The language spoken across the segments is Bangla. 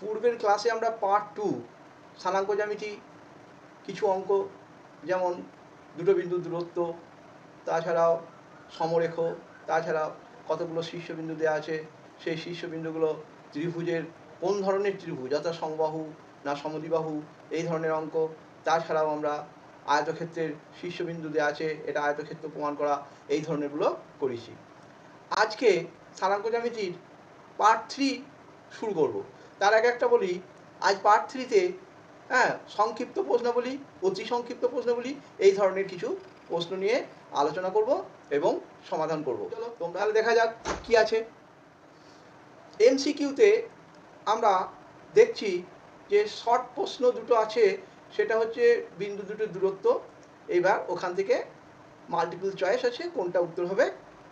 পূর্বের ক্লাসে আমরা পার্ট টু স্থানাঙ্ক জ্যামিতি কিছু অঙ্ক, যেমন দুটো বিন্দু দূরত্ব, তাছাড়াও সমরেখ, তাছাড়াও কতগুলো শীর্ষবিন্দু দেওয়া আছে, সেই শীর্ষবিন্দুগুলো ত্রিভুজের কোন ধরনের ত্রিভুজ, অর্থাৎ সমবাহু না সমদিবাহু এই ধরনের অঙ্ক, তাছাড়াও আমরা আয়তক্ষেত্রের শীর্ষবিন্দু দেওয়া আছে, এটা আয়তক্ষেত্র প্রমাণ করা, এই ধরনেরগুলো করেছি। আজকে স্থানাঙ্ক জ্যামিতির পার্ট থ্রি শুরু করব। তার আগে একটা বলি, আজ পার্ট থ্রিতে হ্যাঁ সংক্ষিপ্ত প্রশ্নাবলী, অতি সংক্ষিপ্ত প্রশ্নাবলী, এই ধরনের কিছু প্রশ্ন নিয়ে আলোচনা করব এবং সমাধান করব। চলো, তোমরা দেখা যাক কি আছে। এমসিকিউতে আমরা দেখছি যে শর্ট প্রশ্ন দুটো আছে, সেটা হচ্ছে বিন্দু দুটোর দূরত্ব, এইবার ওখান থেকে মাল্টিপল চয়েস আছে, কোনটা উত্তর হবে,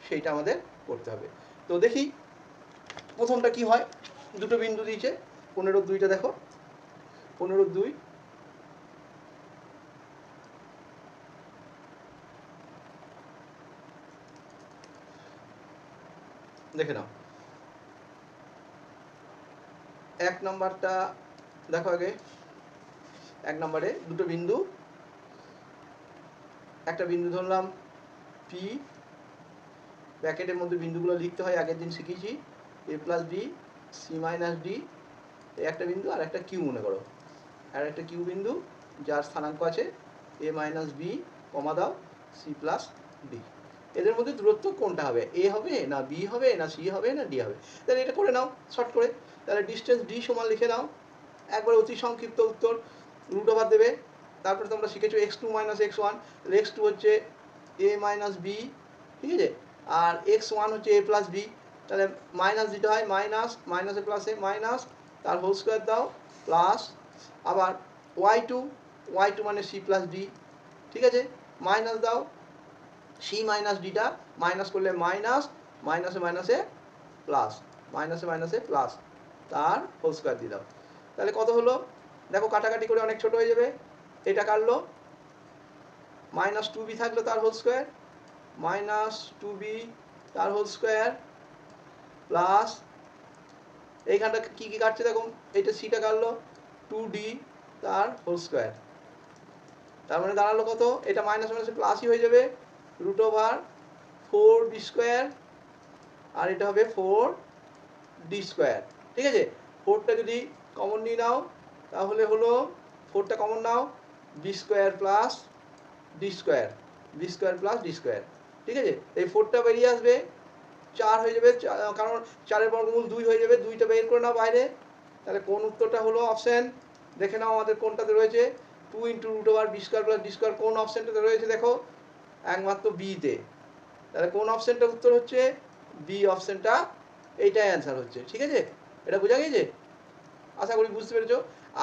সেইটা আমাদের করতে হবে। তো দেখি, প্রথমটা কি হয়? দুটো বিন্দু দিয়েছে, পনেরো দুইটা দেখো, পনেরো দুই, দেখে নাও। এক নাম্বারটা দেখো আগে, এক নম্বরে দুটো বিন্দু, একটা বিন্দু ধরলাম পি ব্র্যাকেটের মধ্যে বিন্দুগুলো লিখতে হয়, আগের দিন শিখেছি A plus B C minus D একটা বিন্দু আর একটা কিউ মনে করো। আর একটা কিউ বিন্দু, যার স্থানাঙ্ক আছে এ মাইনাস বি কমা দাও সি প্লাস ডি এদের মধ্যে দূরত্ব কোনটা হবে? এ হবে না বি হবে না সি হবে না ডি হবে? তাহলে এটা করে নাও, শর্ট করে। তাহলে ডিস্টেন্স ডি সমান লিখে নাও। একবার অতি সংক্ষিপ্ত উত্তর রুট ওভার দেবে। তারপরে তোমরা শিখেছো x two minus x one x two হচ্ছে এ মাইনাস বি ঠিক আছে? আর এক্স ওয়ান হচ্ছে এ প্লাস বি তাহলে মাইনাস দিতে হয় মাইনাস মাইনাসে প্লাসে মাইনাস তার হোল স্কোয়ার দাও প্লাস আবার ওয়াই টু ওয়াই টু মানে সি প্লাস ডি ঠিক আছে? মাইনাস দাও সি মাইনাস ডিটা মাইনাস করলে মাইনাস মাইনাসে মাইনাসে প্লাস মাইনাসে মাইনাসে প্লাস তার হোল স্কোয়ার দিয়ে দাও। তাহলে কত হলো? দেখো কাটাকাটি করে অনেক ছোট হয়ে যাবে। এটা কাটলো। মাইনাস টু বি থাকল তার whole square minus two B তার হোল স্কোয়ার প্লাস এইখানটা কী কী কাটছে দেখো এইটা সিটা কাটলো টু ডি তার হোল স্কোয়ার তার মানে দাঁড়াল কত? এটা মাইনাস মাইনাসে প্লাসই হয়ে যাবে root over four B square আর এটা হবে ফোর ডি স্কোয়ার ঠিক আছে? ফোরটা যদি কমন নিয়ে নাও, তাহলে হলো ফোরটা কমন নাও B square plus D square B square plus D square ঠিক আছে? এই ফোরটা বেরিয়ে আসবে চার হয়ে যাবে কারণ চারের বর্গমূল দুই হয়ে যাবে, দুইটা বের করে নাও বাইরে। তাহলে কোন উত্তরটা হলো অপশান দেখে নাও আমাদের কোনটাতে রয়েছে। Two into root over B square plus D square কোন অপশানটাতে রয়েছে দেখো? একমাত্র বিতে তাহলে কোন অপশানটা উত্তর হচ্ছে? বি অপশানটা এইটাই অ্যান্সার হচ্ছে, ঠিক আছে? এটা বোঝা গেছে? আশা করি বুঝতে পেরেছ।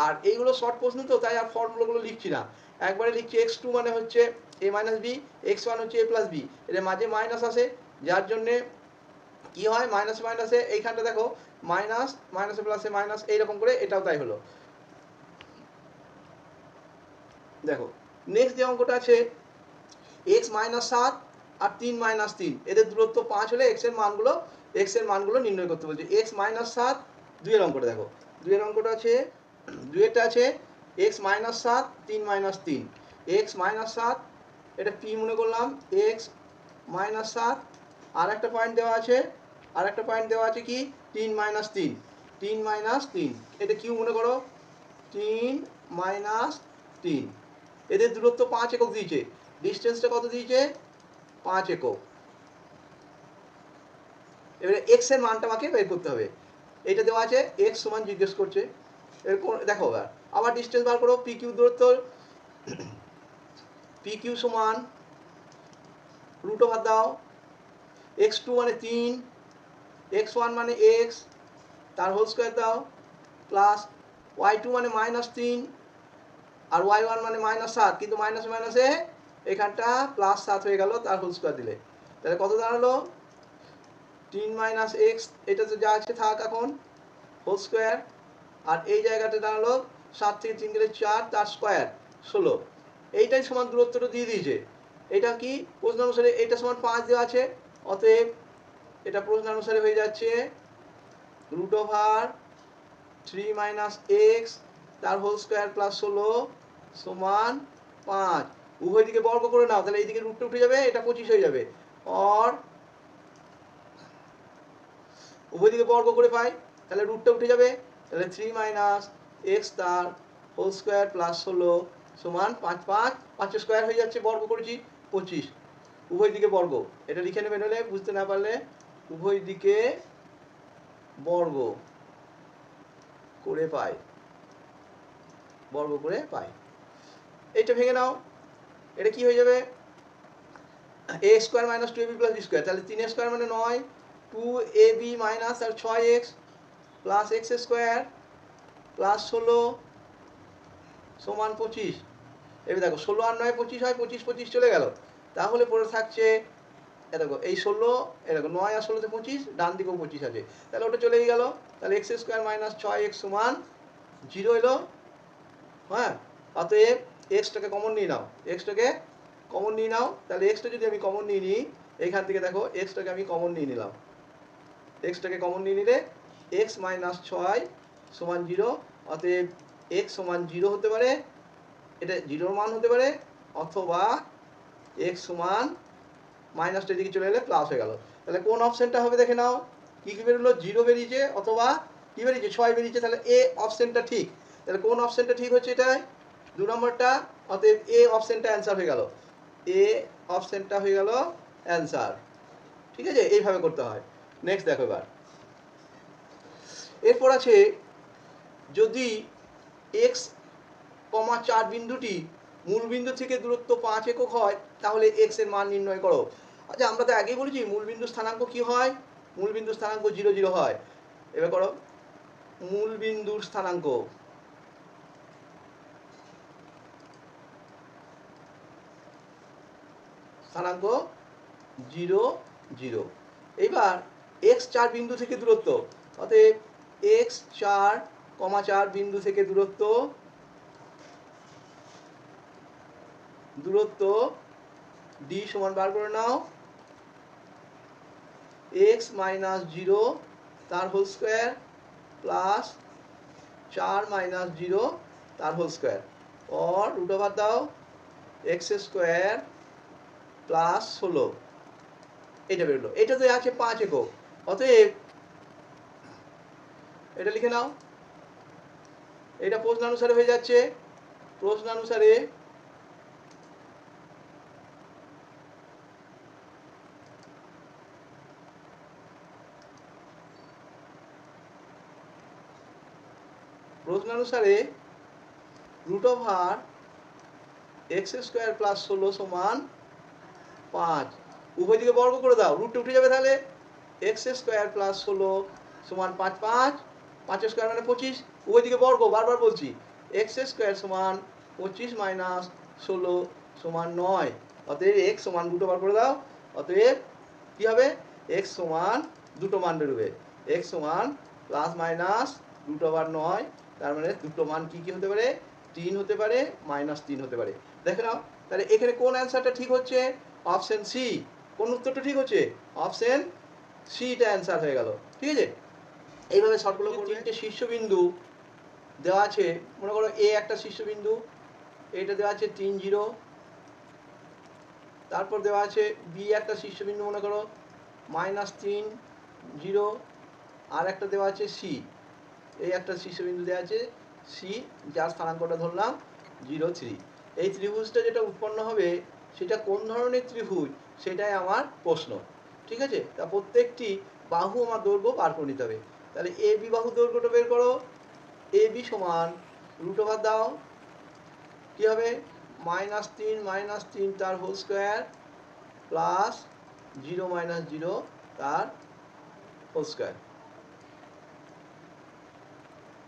আর এইগুলো শর্ট প্রশ্ন তো, তাই আর ফর্মুলাগুলো লিখছি না। একবারে লিখছি এক্স টু মানে হচ্ছে A minus B x one হচ্ছে এ প্লাস বি এর মাঝে মাইনাস আসে, যার জন্যে কি হয়? মাইনাস মাইনাসে এইখানটা দেখো মাইনাস মাইনাসে প্লাসে মাইনাস এইরকম করে এটাও তাই হলো। দেখো নেক্সট যে অঙ্কটা আছে এক্স মাইনাস সাত আর তিন মাইনাস তিন, এদের দূরত্ব পাঁচ হলে এক্সের মানগুলো এক্সের মানগুলো নির্ণয় করতে বলছে। এক্স মাইনাস সাত, দুইয়ের অঙ্কটা দেখো। দুইয়ের অঙ্কটা আছে, দুইয়েরটা আছে এক্স মাইনাস সাত, তিন মাইনাস তিন। এক্স মাইনাস সাত, এটা পি মনে করলাম? এক্স মাইনাস সাত আর একটা পয়েন্ট দেওয়া আছে আর একটা পয়েন্ট দেওয়া আছে কি? তিন মাইনাস তিন। তিন মাইনাস তিন। এটা কিউ মনে করো? তিন মাইনাস তিন। এদের দূরত্ব পাঁচ একক দিয়েছে। ডিস্টেন্সটা কত দিয়েছে? পাঁচ একক। এবারে এক্সের মানটা আমাকে বের করতে হবে। এটা দেওয়া আছে এক্স সমান জিজ্ঞেস করছে। এর কোন দেখো এবার। আবার ডিস্টেন্স বার করো। পি কিউ দূরত্ব পি কিউ সমান রুট ওভার দাও। এক্স টু মানে তিন। এক্স ওয়ান মানে এক্স তার হোল স্কোয়ার দাও প্লাস ওয়াই টু মানে মাইনাস তিন, আর ওয়াই ওয়ান মানে মাইনাস সাত, কিন্তু মাইনাস মাইনাসে এখানটা প্লাস সাত হয়ে গেল, তার হোল স্কোয়ার দিলে। তাহলে কত দাঁড়াল? তিন মাইনাস এক্স এটা তো যা আছে থাক এখন হোল স্কোয়ার আর এই জায়গাতে দাঁড়াল, সাত থেকে তিন গেলে চার, তার স্কোয়ার ষোলো। এইটাই সমান দূরত্বটা দিয়ে দিয়েছে। এটা কি? প্রশ্ন অনুসারে এটা সমান পাঁচ দেওয়া আছে, অতএব এটা প্রশ্ন অনুসারে হয়ে যাচ্ছে। Root over three minus x তার হোল স্কোয়ার প্লাস ষোলো সমান পাঁচ। উভয় দিকে বর্গ করে নাও, তাহলে এইদিকে রুটটা উঠে যাবে, এটা পঁচিশ হয়ে যাবে। অর উভয় দিকে বর্গ করে পাই, তাহলে রুটটা উঠে যাবে, তাহলে থ্রি মাইনাস এক্স তার হোল স্কোয়ার প্লাস ষোলো সমান পাঁচ পাঁচ, পাঁচের স্কোয়ার হয়ে যাচ্ছে, বর্গ করেছি পঁচিশ। উভয় দিকে বর্গ, এটা লিখে নেবেন হলে, বুঝতে না পারলে উভয় দিকে বর্গ করে পাই বর্গ করে পাই এইটা ভেঙে নাও। এটা কি হয়ে যাবে? A square minus two A B plus B square তাহলে তিন স্কোয়ার মানে নয়। টু এ বি মাইনাস আর ছয় x plus x square plus ষোলো সমান পঁচিশ। এবার দেখো, ষোলো আর নয় পঁচিশ হয়, পঁচিশ পঁচিশ চলে গেল। তাহলে পড়ে থাকছে এ দেখো, এই ষোলো, এ দেখো, নয় আর ষোলোতে পঁচিশ, ডান দিকেও পঁচিশ আছে। তাহলে ওটা চলেই গেল। তাহলে এক্স স্কোয়ার মাইনাস ছয় এক্স সমান জিরো এলো। হ্যাঁ? অতএব এক্সটাকে কমন নিয়ে নাও। এক্সটাকে কমন নিয়ে নাও। তাহলে এক্সটা যদি আমি কমন নিয়ে নিই এইখান থেকে দেখো এক্সটাকে আমি কমন নিয়ে নিলাম। এক্সটাকে কমন নিয়ে নিলে এক্স মাইনাস ছয় সমান জিরো, অতএব এক্স সমান জিরো হতে পারে, এটা জিরোর মান হতে পারে, অথবা এক্স সমান মাইনাসটা এদিকে চলে এলে প্লাস হয়ে গেল। তাহলে কোন অপশনটা হবে দেখে নাও? কি কি বেরোলো? জিরো বেরিয়েছে অথবা কি বেরিয়েছে? ছয় বেরিয়েছে, তাহলে এ অপশনটা ঠিক। তাহলে কোন অপশনটা ঠিক হচ্ছে এটাই দু নম্বরটা, অতএব এ অপশনটা অ্যান্সার হয়ে গেল। এ অপশনটা হয়ে গেল অ্যান্সার ঠিক আছে? এইভাবে করতে হয়। নেক্সট দেখো এবার। এরপর আছে, যদি এক্স কমা চার বিন্দুটি মূল বিন্দু থেকে দূরত্ব পাঁচ একক হয়, তাহলে এক্সের মান নির্ণয় করো। আচ্ছা আমরা তো আগেই বলেছি মূল বিন্দু স্থানাঙ্ক কি হয়? মূল বিন্দু স্থানাঙ্ক জিরো জিরো হয়। এবার করো মূল বিন্দুর স্থানাঙ্ক। স্থানাঙ্ক জিরো জিরো। এইবার এক্স চার বিন্দু থেকে দূরত্ব, অতএব এক্স চার কমা চার বিন্দু থেকে দূরত্ব দূরত্ব ডি সমান বার করে নাও। এক্স মাইনাস জিরো তার হোল স্কোয়ার প্লাস চার মাইনাস জিরো তার whole square or root over দাও এক্স স্কোয়ার প্লাস ষোলো। এটা বেরোলো। এটাতে আছে পাঁচ একক। অতএব এটা লিখে নাও। এটা প্রশ্নানুসারে হয়ে যাচ্ছে। প্রশ্নানুসারে প্রশ্নানুসারে root over x square plus ষোলো সমান পাঁচ। উভয় দিকে বর্গ করে দাও রুটটা উঠে যাবে তাহলে এক্স স্কোয়ার প্লাস ষোলো সমান পাঁচ পাঁচ পাঁচের স্কোয়ার মানে পঁচিশ। উভয় দিকে বর্গ, বারবার বলছি এক্স স্কোয়ার সমান পঁচিশ মাইনাস ষোলো সমান নয়। অতএব এক্স সমান দুটো বার করে দাও, অতএব কী হবে? এক্স সমান দুটো মান বেরোবে। এক্স সমান প্লাস মাইনাস দুটো বার নয় তার মানে দুটো মান কি কি হতে পারে? তিন হতে পারে মাইনাস তিন হতে পারে। দেখে নাও তাহলে এখানে কোন অ্যান্সারটা ঠিক হচ্ছে? অপশন সি কোন উত্তরটা ঠিক হচ্ছে? অপশন সিটা অ্যান্সার হয়ে গেল। ঠিক আছে? এইভাবে শর্টগুলো তিনটে শীর্ষবিন্দু দেওয়া আছে। মনে করো এ একটা শীর্ষবিন্দু। এটা দেওয়া আছে তিন জিরো। তারপর দেওয়া আছে বি একটা শীর্ষবিন্দু মনে করো মাইনাস তিন জিরো। আর একটা দেওয়া আছে সি এই একটা শীর্ষবিন্দু দেওয়া আছে সি যার স্থানাঙ্কটা ধরলাম জিরো থ্রি। এই ত্রিভুজটা যেটা উৎপন্ন হবে, সেটা কোন ধরনের ত্রিভুজ? সেটাই আমার প্রশ্ন। ঠিক আছে? তা প্রত্যেকটি বাহু আমার দৈর্ঘ্য বার করে নিতে হবে। তাহলে এ বি বাহু দৈর্ঘ্যটা বের করো। এ বি সমান রুট ওভার দাও। কী হবে? মাইনাস তিন মাইনাস তিন তার whole square plus zero minus zero তার হোল স্কোয়ার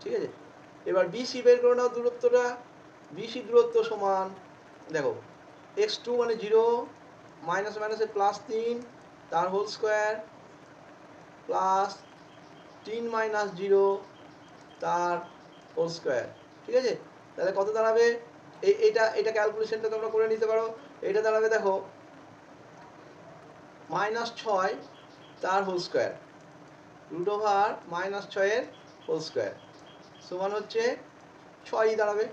ঠিক আছে? এবার বিসি বের করে নাও দূরত্বটা। বিসি দূরত্ব সমান, দেখো এক্স টু মানে জিরো মাইনাস মাইনাসে প্লাস তিন, তার হোল স্কোয়ার প্লাস তিন মাইনাস জিরো তার হোল স্কোয়ার ঠিক আছে? তাহলে কত দাঁড়াবে? এই এটা এটা ক্যালকুলেশনটা তোমরা করে নিতে পারো। এটা দাঁড়াবে, দেখো মাইনাস ছয়, তার whole square root over minus ছয়ের হোল স্কোয়ার সমান হচ্ছে ছয়ই দাঁড়াবে।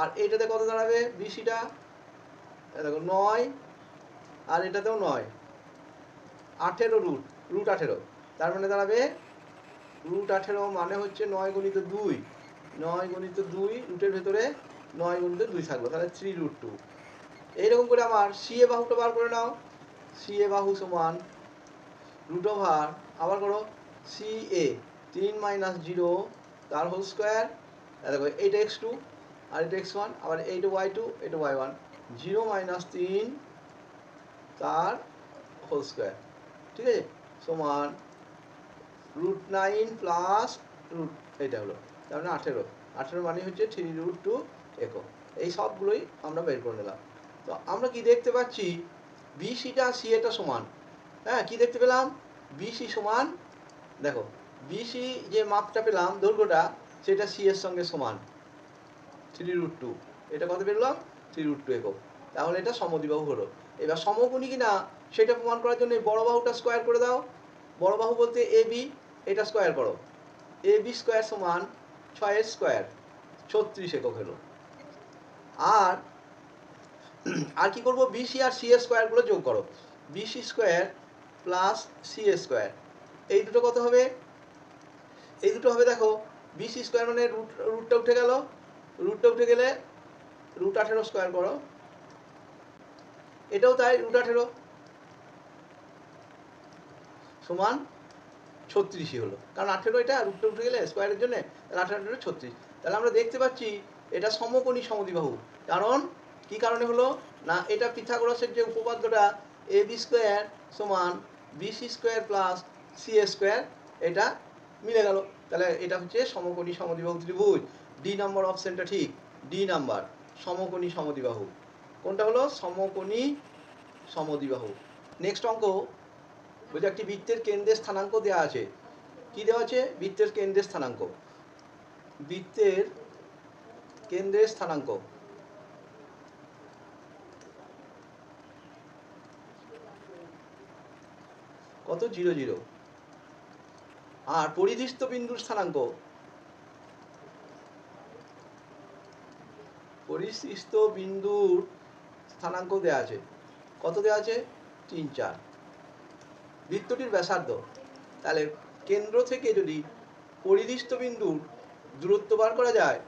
আর এটাতে কত দাঁড়াবে? বিসিটা দেখো, নয়। আর এটাতেও নয়। আঠেরো রুট রুট আঠেরো। তার মানে দাঁড়াবে রুট আঠেরো মানে হচ্ছে নয় গণিত দুই। নয় গণিত দুই রুটের ভেতরে নয় গণিত দুই থাকল। তাহলে থ্রি রুট টু এইরকম করে আমার সি এ বাহুটা বার করে নাও। সি এ বাহু সমান রুট ওভার আবার করো সি এ তিন মাইনাস জিরো তার হোল স্কোয়ার দেখো এইটা এক্স টু আর এটা এক্স ওয়ান আবার এইটা ওয়াই টু এটা ওয়াই ওয়ান জিরো মাইনাস তিন তার হোল স্কোয়ার ঠিক আছে? সমান রুট নাইন প্লাস রুট এটা হলো, তার মানে আঠেরো। আঠেরো মানে হচ্ছে থ্রি রুট টু একক। এই সবগুলোই আমরা বের করে নিলাম। তো আমরা কি দেখতে পাচ্ছি? বিসিটা সি এটা সমান। হ্যাঁ কি দেখতে পেলাম? বিসি সমান, দেখো বিসি যে মাপটা পেলাম, দৈর্ঘ্যটা, সেটা সি এর সঙ্গে সমান। থ্রি রুট টু এটা কত পেলাম? থ্রি রুট টু একক। তাহলে এটা সমদ্বিবাহু হলো। এবার সমকোণী কিনা, সেটা প্রমাণ করার জন্য বড় বাহুটা স্কোয়ার করে দাও। বড় বাহু বলতে এ বি এটা স্কোয়ার করো। এ বি স্কোয়ার সমান ছয়ের স্কোয়ার ছত্রিশ একক হলো। আর আর কি করব? বিসি আর সি স্কোয়ারগুলো যোগ করো। BC square plus C square এই দুটো কত হবে? এই দুটো হবে, দেখো বিসি স্কোয়ার মানে রুট রুটটা উঠে গেল। রুটটা উঠে গেলে রুট আঠেরো স্কোয়ার করো। এটাও তাই রুট আঠেরো। সমান ছত্রিশই হলো। কারণ আঠেরো এটা রুটটা উঠে গেলে স্কোয়ারের জন্য আঠেরো আঠেরো ছত্রিশ। তাহলে আমরা দেখতে পাচ্ছি, এটা সমকোণী সমদ্বিবাহু। কারণ, কি কারণে হলো? না, এটা পিথাগোরাসের যে উপপাদ্যটা এ বি স্কোয়ার সমান BC square plus C square এটা মিলে গেল। তাহলে এটা হচ্ছে সমকোণী সমদ্বিবাহু ত্রিভুজ। ডি নাম্বার অপশনটা ঠিক। ডি নাম্বার সমকোণী সমদ্বিবাহু। কোনটা হলো? সমকোণী সমদ্বিবাহু। নেক্সট অঙ্ক। বলছে একটি বৃত্তের কেন্দ্রের স্থানাঙ্ক দেওয়া আছে। কি দেওয়া আছে? বৃত্তের কেন্দ্রের স্থানাঙ্ক। বৃত্তের কেন্দ্রের স্থানাঙ্ক। কত? Zero zero. আর পরিধিস্থ বিন্দুর স্থানাঙ্ক। পরিশিষ্ট বিন্দুর স্থানাঙ্ক দেওয়া আছে। কত দেওয়া আছে? তিন, চার। বৃত্তটির ব্যাসার্ধ। তাহলে কেন্দ্র থেকে যদি পরিদিষ্ট বিন্দুর দূরত্ব বার করা যায়,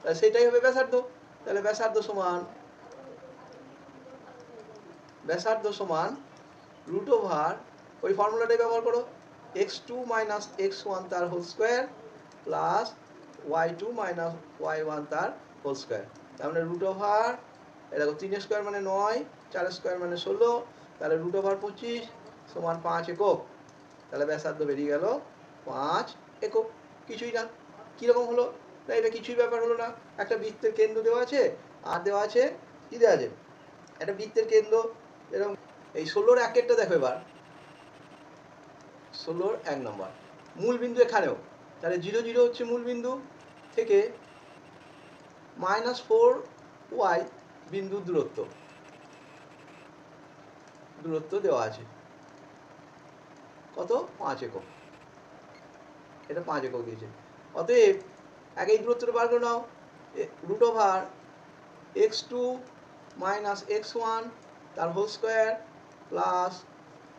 তাহলে সেটাই হবে ব্যাসার্ধ। তাহলে ব্যাসার্ধ সমান ব্যাসার্ধ সমান রুট ওভার ওই ফর্মুলাটাই ব্যবহার করো। X two minus x one তার whole square plus y two minus y one তার হোল স্কোয়ার তার মানে রুট ওভার এটা তিন স্কোয়ার মানে নয় চার স্কোয়ার মানে ষোলো, তাহলে রুট ওভার পঁচিশ সমান পাঁচ একক। তাহলে ব্যাসার্ধ বেরিয়ে গেল পাঁচ একক। কিছুই না। কীরকম হলো? না, এটা কিছুই ব্যাপার হলো না। একটা বৃত্তের কেন্দ্র দেওয়া আছে, আর দেওয়া আছে, কি দেওয়া আছে? একটা বৃত্তের কেন্দ্র। এরকম এই ষোলোর একেরটা দেখো এবার। ষোলোর এক নম্বর। মূল বিন্দু এখানেও। তাহলে জিরো জিরো হচ্ছে মূল বিন্দু থেকে মাইনাস ফোর ওয়াই বিন্দুর দূরত্ব। দূরত্ব দেওয়া আছে। কত? পাঁচ একক। এটা পাঁচ একক দিয়েছে। অতএব এক এই দূরত্বটা বার করে নাও। Root over x two minus x one তার whole square plus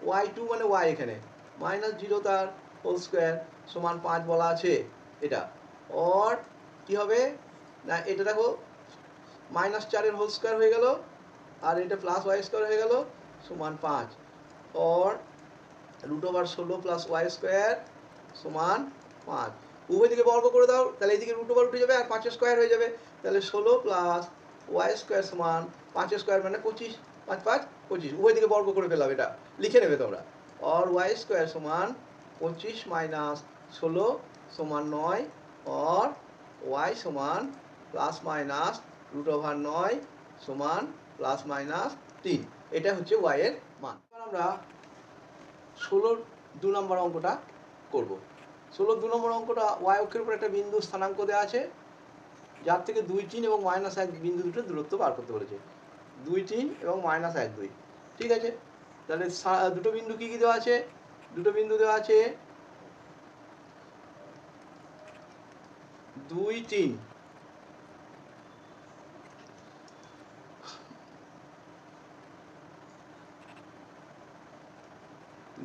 y two মানে ওয়াই এখানে। মাইনাস জিরো তার হোল স্কোয়ার সমান পাঁচ বলা আছে। এটা। অর কি হবে? না, এটা দেখো মাইনাস চারের হোল স্কোয়ার হয়ে গেল, আর এটা প্লাস ওয়াই স্কোয়ার হয়ে গেল, সমান পাঁচ। অর রুট ওভার ষোলো প্লাস ওয়াই স্কোয়ার সমান পাঁচ। উভয় দিকে বর্গ করে দাও, তাহলে এইদিকে রুট ওভার উঠে যাবে, আর পাঁচের স্কোয়ার হয়ে যাবে। তাহলে ষোলো প্লাস ওয়াই স্কোয়ার সমান পাঁচের স্কোয়ার মানে পঁচিশ। পাঁচ পাঁচ, পঁচিশ। উভয় দিকে বর্গ করে ফেলাম এটা। লিখে নেবে তোমরা। অর ওয়াই স্কোয়ার সমান পঁচিশ মাইনাস ষোলো সমান নয়, অর ওয়াই সমান প্লাস মাইনাস রুট ওভার নয় সমান প্লাস মাইনাস তিন। এটা হচ্ছে ওয়াইয়ের মান। এবার আমরা ষোলোর দু নম্বর অঙ্কটা করব। ষোলোর দু নম্বর অঙ্কটা ওয়াই অক্ষের উপর একটা বিন্দু স্থানাঙ্ক দেওয়া আছে, যার থেকে দুই তিন এবং মাইনাস এক বিন্দু দুটো দূরত্ব বার করতে বলেছে। দুই তিন এবং মাইনাস এক দুই। ঠিক আছে? তাহলে দুটো বিন্দু কি কি দেওয়া আছে? দুটো বিন্দু দেওয়া আছে। দুই, তিন।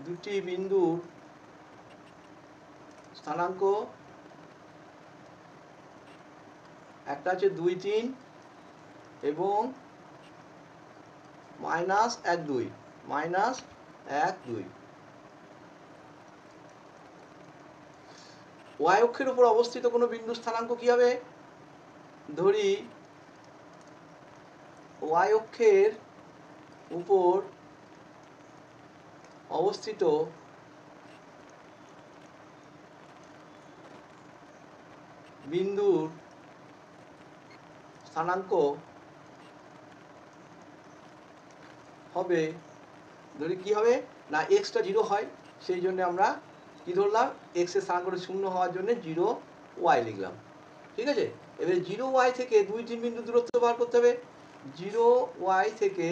দুটি বিন্দুর স্থানাঙ্ক। একটা আছে দুই, তিন এবং মাইনাস এক, দুই। মাইনাস এক দুই। ওয়াই অক্ষের উপর অবস্থিত কোনো বিন্দু স্থানাঙ্ক কি হবে? ধরি, ওয়াই অক্ষের উপর অবস্থিত বিন্দুর স্থানাঙ্ক হবে ধরি কি হবে? না এক্সটা জিরো হয়, সেই জন্য আমরা কি ধরলাম? এক্সের স্থানাঙ্কটা শূন্য হওয়ার জন্য জিরো ওয়াই লিখলাম। ঠিক আছে? এবারে জিরো ওয়াই থেকে দুই তিন বিন্দু দূরত্ব বার করতে হবে। জিরো ওয়াই থেকে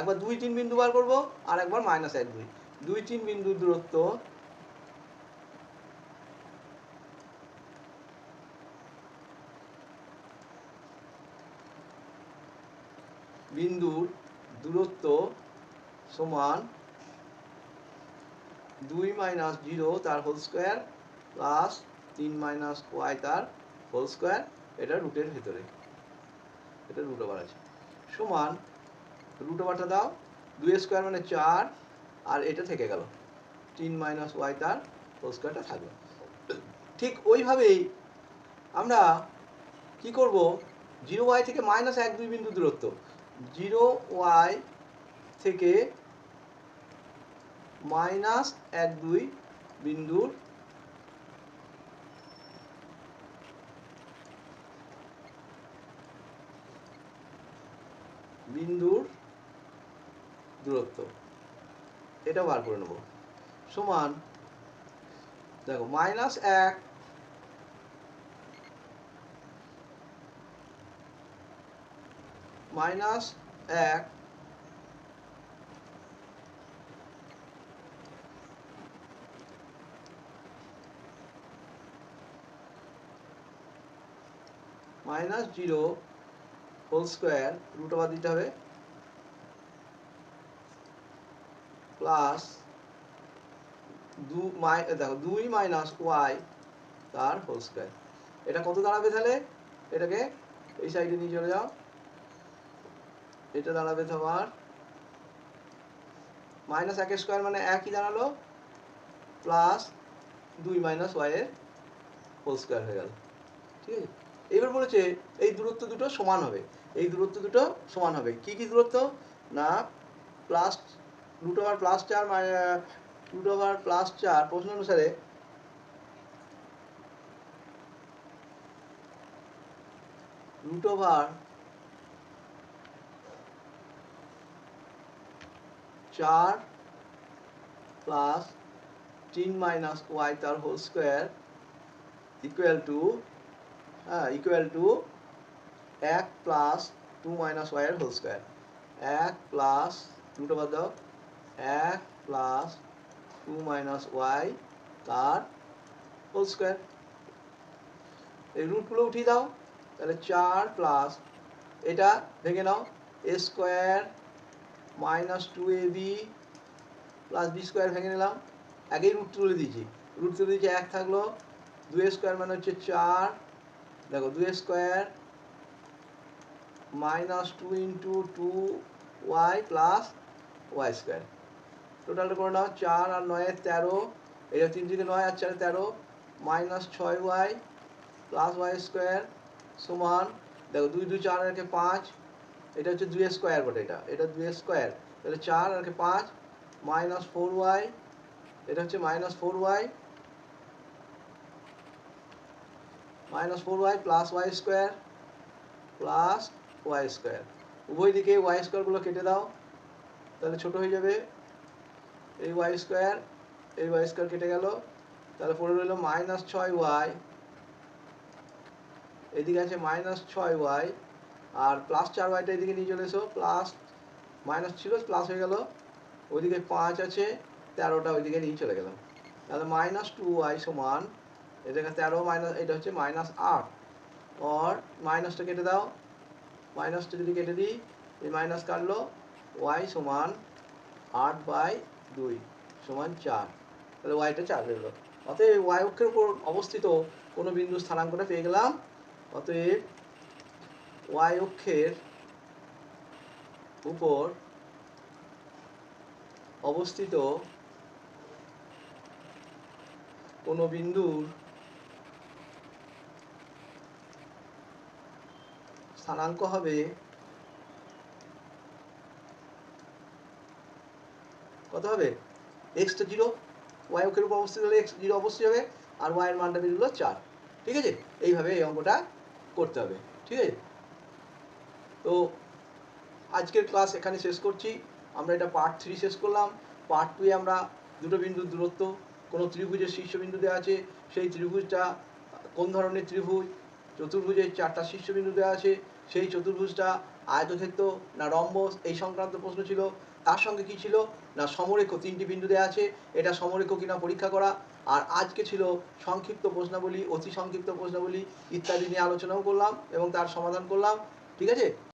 একবার দুই তিন বিন্দু বার করব, আর একবার মাইনাস এক দুই। দুই তিন বিন্দু দূরত্ব বিন্দুর দূরত্ব সমান দুই মাইনাস জিরো তার হোল স্কোয়ার প্লাস তিন মাইনাস ওয়াই তার হোল স্কোয়ার এটা রুটের ভেতরে। এটা রুট ওভার আছে। সমান রুট ওভারটা দাও, দুই স্কোয়ার মানে চার, আর এটা থেকে গেল। তিন মাইনাস ওয়াই তার হোল স্কোয়ারটা থাকবে ঠিক ওইভাবেই আমরা কি করব? জিরো ওয়াই থেকে মাইনাস এক দুই বিন্দু দূরত্ব। জিরো ওয়াই থেকে মাইনাস এক দুই বিন্দুর বিন্দুর দূরত্ব। এটা বার করে নেব। সমান, দেখো, মাইনাস এক মাইনাস এক minus zero whole square root over দিতে হবে প্লাস দু মাই দেখো, দুই মাইনাস ওয়াই তার হোল স্কোয়ার। এটা কত দাঁড়াবে তাহলে? এটাকে এই সাইডে নিয়ে চলে যাও। এটা দাঁড়াবে তোমার মাইনাস এক স্কোয়ার মানে একই দাঁড়াল প্লাস দুই মাইনাস ওয়াই এর হোল স্কোয়ার হয়ে গেল। ঠিক আছে? এবার বলেছে, এই দূরত্ব দুটো সমান হবে। এই দূরত্ব দুটো সমান হবে। কি কি দূরত্ব? না প্লাস রুট ওভার প্লাস চার রুট ওভার প্লাস চার প্রশ্ন অনুসারে রুট ওভার চার প্লাস তিন মাইনাস ওয়াই তার হোল স্কোয়ার ইকুয়াল টু হ্যাঁ ইকুয়াল টু এক প্লাস টু মাইনাস ওয়াই এর হোল স্কোয়ার এক প্লাস রুট ওভার দাও, এক প্লাস টু মাইনাস ওয়াই তার হোল স্কোয়ার এই রুটগুলো উঠিয়ে দাও, তাহলে চার প্লাস এটা ভেঙে নাও a square minus two a b plus b square ভেঙে নিলাম। আগেই রুট তুলে দিয়েছি। রুট তুলে দিয়েছি এক থাকল। দুই স্কোয়ার মানে হচ্ছে চার। দেখো, দুই square minus two into two y plus y square টোটালটা করে নাও, চার আর নয়ের তেরো। এটা তিন থেকে নয় আর চারে তেরো। মাইনাস ছয় ওয়াই প্লাস ওয়াই স্কোয়ার সমান, দেখো, দুই দুই চার একে পাঁচ। এটা হচ্ছে দুই স্কোয়ার বটে এটা। এটা দুই স্কোয়ার তাহলে চার আর একে পাঁচ মাইনাস ফোর ওয়াই এটা হচ্ছে minus four y minus four y plus y square plus y square উভয় দিকে ওয়াই স্কোয়ারগুলো কেটে দাও। তাহলে ছোট হয়ে যাবে। এই ওয়াই স্কোয়ার এই ওয়াই স্কোয়ার কেটে গেল। তাহলে পড়ে রইল মাইনাস ছয় ওয়াই এদিকে আছে মাইনাস ছয় ওয়াই আর প্লাস চার ওয়াইটা এদিকে নিয়ে চলে এসো প্লাস মাইনাস ছিল প্লাস হয়ে গেল। ওইদিকে পাঁচ আছে, তেরোটা ওইদিকে নিয়ে চলে গেলাম। তাহলে মাইনাস টু ওয়াই সমান, এটা তেরো মাইনাস এটা হচ্ছে মাইনাস আট। আর মাইনাসটা কেটে দাও। মাইনাসটা যদি কেটে দিই, এই মাইনাস কাটলো ওয়াই সমান আট বাই দুই, সমান চার। তাহলে ওয়াইটা চার বেরোলো অতএব ওয়াই অক্ষের উপর অবস্থিত কোনো বিন্দু স্থানাঙ্কটা পেয়ে গেলাম। অতএব ওয়াই অক্ষের উপর অবস্থিত কোনো বিন্দুর স্থানাঙ্ক হবে কত হবে? এক্সটা জিরো ওয়াই অক্ষের উপর অবস্থিত হলে এক্স জিরো অবশ্যই হবে, আর ওয়াইয়ের মানটা বেরোলো চার। ঠিক আছে? এইভাবে এই অঙ্কটা করতে হবে। ঠিক আছে? তো আজকের ক্লাস এখানে শেষ করছি। আমরা এটা পার্ট থ্রি শেষ করলাম। পার্ট টুয়ে আমরা দুটো বিন্দুর দূরত্ব, কোনো ত্রিভুজের শীর্ষবিন্দু দেওয়া আছে, সেই ত্রিভুজটা কোন ধরনের ত্রিভুজ? চতুর্ভুজের চারটা শীর্ষবিন্দু দেওয়া আছে, সেই চতুর্ভুজটা আয়তক্ষেত্র না রম্বস? এই সংক্রান্ত প্রশ্ন ছিল। তার সঙ্গে কি ছিল? না সমরেখ তিনটি বিন্দু দেওয়া আছে, এটা সমরেখ কিনা পরীক্ষা করা? আর আজকে ছিল সংক্ষিপ্ত প্রশ্নাবলী, অতি সংক্ষিপ্ত প্রশ্নাবলী ইত্যাদি নিয়ে আলোচনাও করলাম এবং তার সমাধান করলাম। ঠিক আছে?